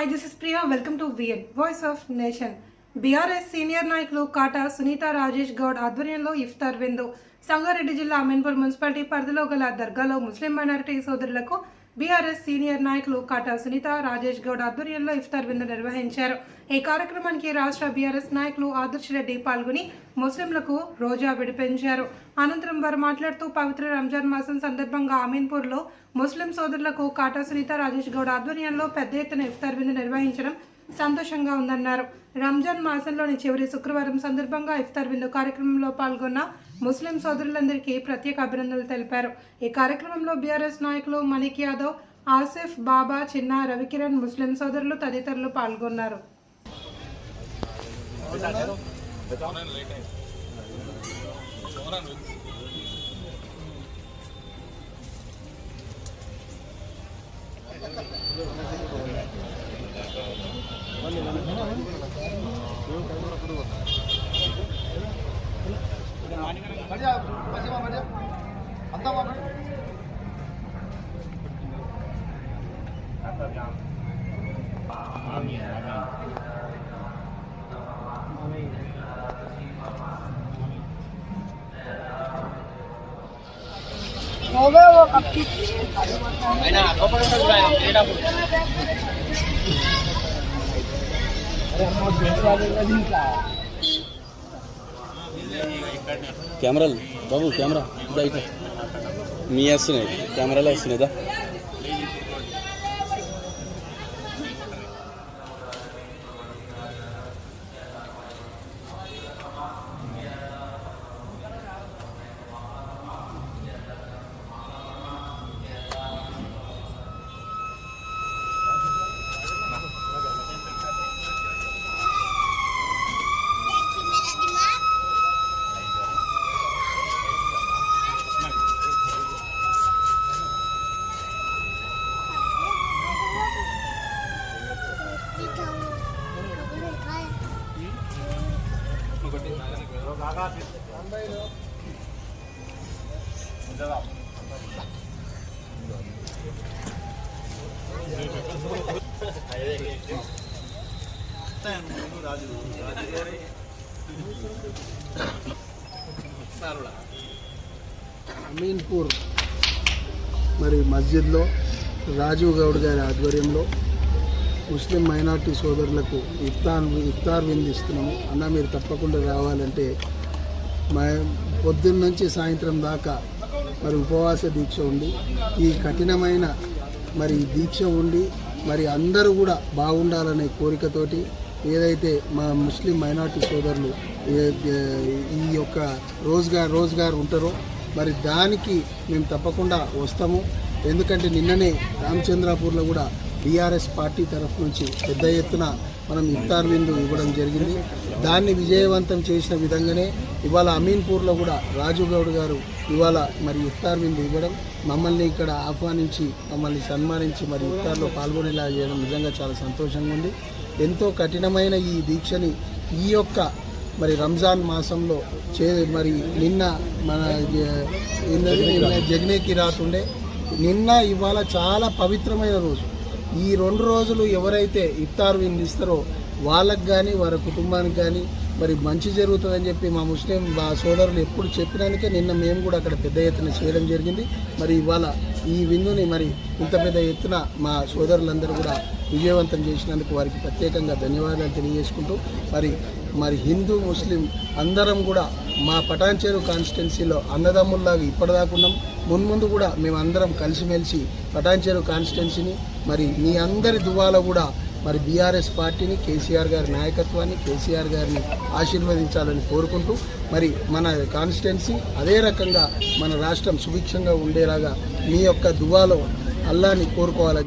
Hi this is Priya welcome to V N voice of nation BRS senior నాయకులు కాటా సునీత రాజేష్ గౌడ్ ఆధ్వర్యంలో ఇఫ్తార్ విందు. సంగారెడ్డి జిల్లా Ameenpur municipality పరిధిలో గల దర్గాలో ముస్లిం మైనారిటీ సోదరులకు బీఆర్ఎస్ సీనియర్ నాయకులు కాటా సునీత రాజేష్ గౌడ్ ఆధ్వర్యంలో ఇఫ్తార్ విందు నిర్వహించారు. ఈ కార్యక్రమానికి రాష్ట్ర బీఆర్ఎస్ నాయకులు ఆదర్శ్ రెడ్డి పాల్గొని ముస్లింలకు రోజా విడిపించారు. అనంతరం వారు మాట్లాడుతూ పవిత్ర రంజాన్ మాసం సందర్భంగా అమీన్పూర్లో ముస్లిం సోదరులకు కాటా సునీత రాజేష్ గౌడ్ ఆధ్వర్యంలో పెద్ద ఎత్తున ఇఫ్తార్ విందు నిర్వహించడం సంతోషంగా ఉందన్నారు. రంజాన్ మాసంలోని చివరి శుక్రవారం సందర్భంగా ఇఫ్తార్ విందు కార్యక్రమంలో పాల్గొన్న ముస్లిం సోదరులందరికీ ప్రత్యేక అభినందనలు తెలిపారు. ఈ కార్యక్రమంలో బీఆర్ఎస్ నాయకులు మణిక్ యాదవ్ ఆసిఫ్ బాబా చిన్న రవికిరణ్ ముస్లిం సోదరులు తదితరులు పాల్గొన్నారు. Ayun na, go for the subscribe. Ayun na. కెమెరాలు బాబు కెమెరా. ఇదా ఇట్లా మీ వేస్తున్నాయి. కెమెరాలో వస్తున్నాయిదా అమీన్పూర్ మరి మస్జిద్లో రాజీవ్ గౌడ్ గారి ఆధ్వర్యంలో ముస్లిం మైనార్టీ సోదరులకు ఇఫ్తార్ ఇఫ్తార్ విందిస్తున్నాము. అన్న మీరు తప్పకుండా రావాలంటే మా పొద్దున్న నుంచి సాయంత్రం దాకా మరి ఉపవాస దీక్ష ఉండి ఈ కఠినమైన మరి దీక్ష ఉండి మరి అందరూ కూడా బాగుండాలనే కోరికతోటి ఏదైతే మా ముస్లిం మైనార్టీ సోదరులు ఈ యొక్క రోజ్గార్ రోజ్గార్ ఉంటారో మరి దానికి మేము తప్పకుండా వస్తాము. ఎందుకంటే నిన్ననే రామచంద్రాపూర్లో కూడా బీఆర్ఎస్ పార్టీ తరఫు నుంచి పెద్ద ఎత్తున మనం ఇఫ్తార్ విందు ఇవ్వడం జరిగింది. దాన్ని విజయవంతం చేసిన విధంగానే ఇవాళ అమీన్పూర్లో కూడా రాజు గౌడ్ గారు ఇవాళ మరి ఇఫ్తార్ విందు ఇవ్వడం మమ్మల్ని ఇక్కడ ఆహ్వానించి మమ్మల్ని సన్మానించి మరి ఇఫ్తార్లో పాల్గొనేలా చేయడం నిజంగా చాలా సంతోషంగా ఉంది. ఎంతో కఠినమైన ఈ దీక్షని ఈ యొక్క మరి రంజాన్ మాసంలో చే మరి నిన్న మన జగ్నేకి రాతుండే నిన్న ఇవాళ చాలా పవిత్రమైన రోజు. ఈ రెండు రోజులు ఎవరైతే ఇఫ్తార్ విందిస్తారో వాళ్ళకి కానీ వారి కుటుంబానికి కానీ మరి మంచి జరుగుతుందని చెప్పి మా ముస్లిం మా సోదరులు ఎప్పుడు చెప్పినానికే నిన్న మేము కూడా అక్కడ పెద్ద ఎత్తున చేయడం జరిగింది. మరి ఇవాళ ఈ విందుని మరి ఇంత పెద్ద ఎత్తున మా సోదరులందరూ కూడా విజయవంతం చేసినందుకు వారికి ప్రత్యేకంగా ధన్యవాదాలు తెలియజేసుకుంటూ మరి మరి హిందూ ముస్లిం అందరం కూడా మా పటాన్చేరు కాన్స్టిట్యున్సీలో అన్నదమ్ముల్లాగా ఇప్పటిదాకున్నాం మున్ముందు కూడా మేము అందరం కలిసిమెలిసి పటాన్చేరు కాన్స్టిట్యున్సీని మరి మీ అందరి దువాలో కూడా మరి బీఆర్ఎస్ పార్టీని కేసీఆర్ గారి నాయకత్వాన్ని కేసీఆర్ గారిని ఆశీర్వదించాలని కోరుకుంటూ మరి మన కాన్స్టిట్యున్సీ అదే రకంగా మన రాష్ట్రం సుభిక్షంగా ఉండేలాగా మీ యొక్క దువాలో అల్లాని కోరుకోవాలని